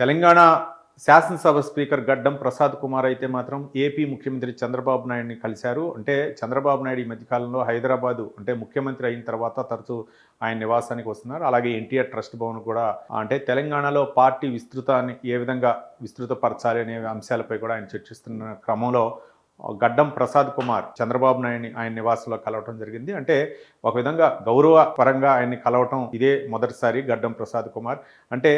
తెలంగాణ శాసనసభ స్పీకర్ గడ్డం ప్రసాద్ కుమార్ అయితే మాత్రం ఏపీ ముఖ్యమంత్రి చంద్రబాబు నాయుడిని కలిశారు. అంటే చంద్రబాబు నాయుడు ఈ మధ్యకాలంలో హైదరాబాదు అంటే ముఖ్యమంత్రి అయిన తర్వాత తరచూ ఆయన నివాసానికి వస్తున్నారు. అలాగే ఎన్టీఆర్ ట్రస్ట్ భవన్ కూడా అంటే తెలంగాణలో పార్టీ విస్తృతాన్ని ఏ విధంగా విస్తృతపరచాలి అనే అంశాలపై కూడా ఆయన చర్చిస్తున్న క్రమంలో గడ్డం ప్రసాద్ కుమార్ చంద్రబాబు నాయుడిని ఆయన నివాసంలో కలవటం జరిగింది. అంటే ఒక విధంగా గౌరవ పరంగా ఆయన్ని కలవటం ఇదే మొదటిసారి గడ్డం ప్రసాద్ కుమార్. అంటే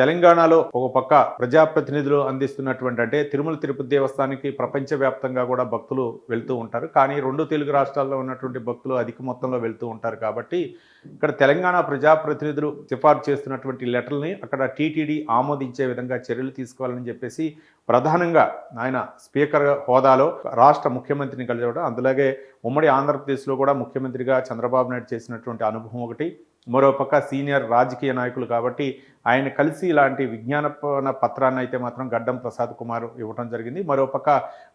తెలంగాణలో ఒక పక్క ప్రజాప్రతినిధులు అందిస్తున్నటువంటి అంటే తిరుమల తిరుపతి దేవస్థానానికి ప్రపంచవ్యాప్తంగా కూడా భక్తులు వెళ్తూ ఉంటారు. కానీ రెండు తెలుగు రాష్ట్రాల్లో ఉన్నటువంటి భక్తులు అధిక మొత్తంలో వెళ్తూ ఉంటారు కాబట్టి ఇక్కడ తెలంగాణ ప్రజాప్రతినిధులు సిఫార్సు చేస్తున్నటువంటి లెటర్ని అక్కడ టీటీడీ ఆమోదించే విధంగా చర్యలు తీసుకోవాలని చెప్పేసి ప్రధానంగా ఆయన స్పీకర్ హోదాలో రాష్ట్ర ముఖ్యమంత్రిని కలిసి అందులాగే ఉమ్మడి ఆంధ్రప్రదేశ్లో కూడా ముఖ్యమంత్రిగా చంద్రబాబు నాయుడు చేసినటువంటి అనుభవం ఒకటి. మరోపక్క సీనియర్ రాజకీయ నాయకులు కాబట్టి ఆయన కలిసి ఇలాంటి విజ్ఞాపన పత్రాన్ని అయితే మాత్రం గడ్డం ప్రసాద్ కుమార్ ఇవ్వడం జరిగింది. మరోపక్క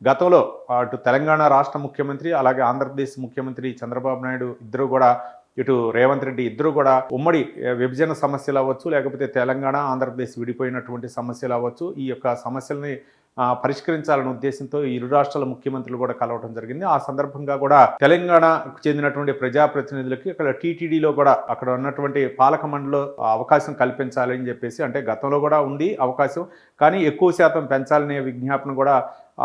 గతంలో అటు తెలంగాణ రాష్ట్ర ముఖ్యమంత్రి అలాగే ఆంధ్రప్రదేశ్ ముఖ్యమంత్రి చంద్రబాబు నాయుడు ఇద్దరు కూడా ఇటు రేవంత్ రెడ్డి ఇద్దరు కూడా ఉమ్మడి విభజన సమస్యలు అవ్వచ్చు లేకపోతే తెలంగాణ ఆంధ్రప్రదేశ్ విడిపోయినటువంటి సమస్యలు అవ్వచ్చు. ఈ యొక్క సమస్యల్ని పరిష్కరించాలనే ఉద్దేశంతో ఈ ఇరు రాష్ట్రాల ముఖ్యమంత్రులు కూడా కలవడం జరిగింది. ఆ సందర్భంగా కూడా తెలంగాణకు చెందినటువంటి ప్రజాప్రతినిధులకి అక్కడ టీటీడీలో కూడా అక్కడ ఉన్నటువంటి పాలక మండలిలో అవకాశం కల్పించాలని చెప్పేసి అంటే గతంలో కూడా ఉంది అవకాశం కానీ ఎక్కువ శాతం పెంచాలనే విజ్ఞాపన కూడా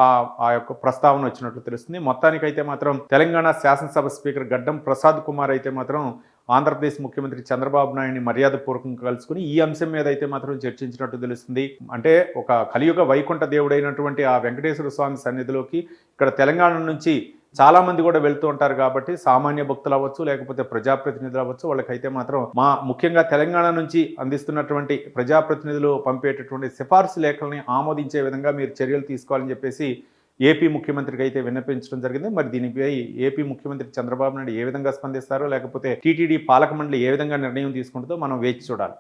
ఆ ఆ యొక్క ప్రస్తావన వచ్చినట్లు తెలుస్తుంది. మొత్తానికైతే మాత్రం తెలంగాణ శాసనసభ స్పీకర్ గడ్డం ప్రసాద్ కుమార్ అయితే మాత్రం ఆంధ్రప్రదేశ్ ముఖ్యమంత్రి చంద్రబాబు నాయుడిని మర్యాదపూర్వకంగా కలుసుకుని ఈ అంశం మీద అయితే మాత్రం చర్చించినట్టు తెలుస్తుంది. అంటే ఒక కలియుగ వైకుంఠ దేవుడైనటువంటి ఆ వెంకటేశ్వర స్వామి సన్నిధిలోకి ఇక్కడ తెలంగాణ నుంచి చాలామంది కూడా వెళ్తూ ఉంటారు కాబట్టి సామాన్య భక్తులు అవ్వచ్చు లేకపోతే ప్రజాప్రతినిధులు అవ్వచ్చు వాళ్ళకైతే మాత్రం మా ముఖ్యంగా తెలంగాణ నుంచి అందిస్తున్నటువంటి ప్రజాప్రతినిధులు పంపేటటువంటి సిఫార్సు లేఖల్ని ఆమోదించే విధంగా మీరు చర్యలు తీసుకోవాలని చెప్పేసి ఏపీ ముఖ్యమంత్రికి అయితే విన్నపించడం జరిగింది. మరి దీనిపై ఏపీ ముఖ్యమంత్రి చంద్రబాబు నాయుడు ఏ విధంగా స్పందిస్తారో లేకపోతే టీటీడీ పాలక మండలి ఏ విధంగా నిర్ణయం తీసుకుంటుందో మనం వేచి చూడాలి.